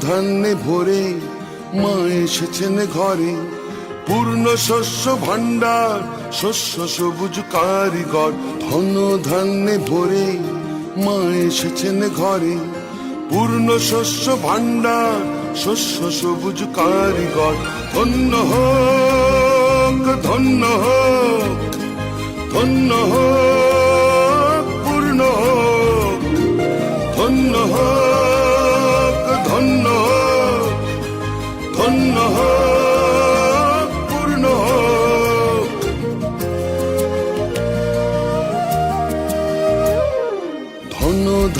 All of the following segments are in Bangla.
ধান্যে ভরে মা এসেছেন ঘরে। পূর্ণ শস্য ভাণ্ডার, শস্য সবুজ কারিগর, ধন ধান্যে ভরে মা এসেছেন ঘরে। পূর্ণ শস্য ভাণ্ডার, শস্য সবুজ কারিগর, ধন্য হোক ধন্য হোক ধন্য হোক।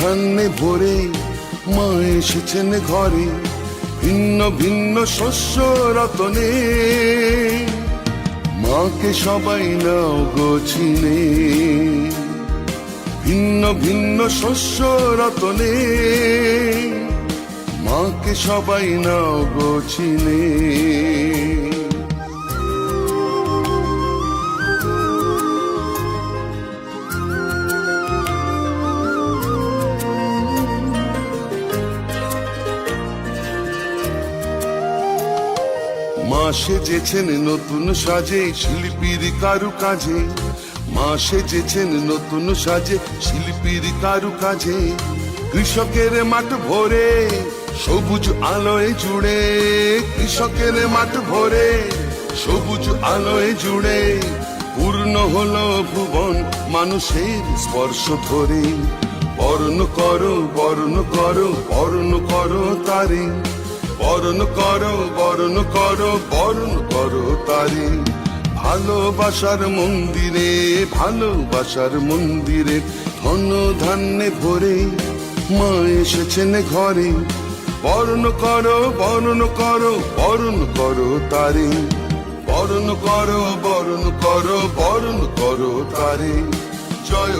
ধান্যে ভরে মা এসেছেন ঘরে, ভিন্ন ভিন্ন শস্য রতনে। মাকে সবাই নাও গোছিনে ভিন্ন ভিন্ন শস্য রতনে। মাকে সবাই নাও গোছিনে মা সেজেছেন নতুন সাজে, শিল্পীর কারু কাজে মা সেজেছেন নতুন সাজে, শিল্পীর কারু কাজে কৃষকের মাঠ ভরে, সবুজ আলোয় জুড়ে। কৃষকের মাঠ ভরে, সবুজ আলোয় জুড়ে। পূর্ণ হলো ভুবন মানুষের স্পর্শ ধরে। বর্ণ করো বর্ণ করো বর্ণ করো তারে। বরণ করো বরণ করো বরণ করো তারে। ভালোবাসার মন্দিরে ভালোবাসার মন্দিরে ধন ধান্যে ভরে মা এসেছেন ঘরে। বরণ করো বরণ করো বরণ করো তারে। বরণ করো বরণ করো বরণ করো তারে। জয়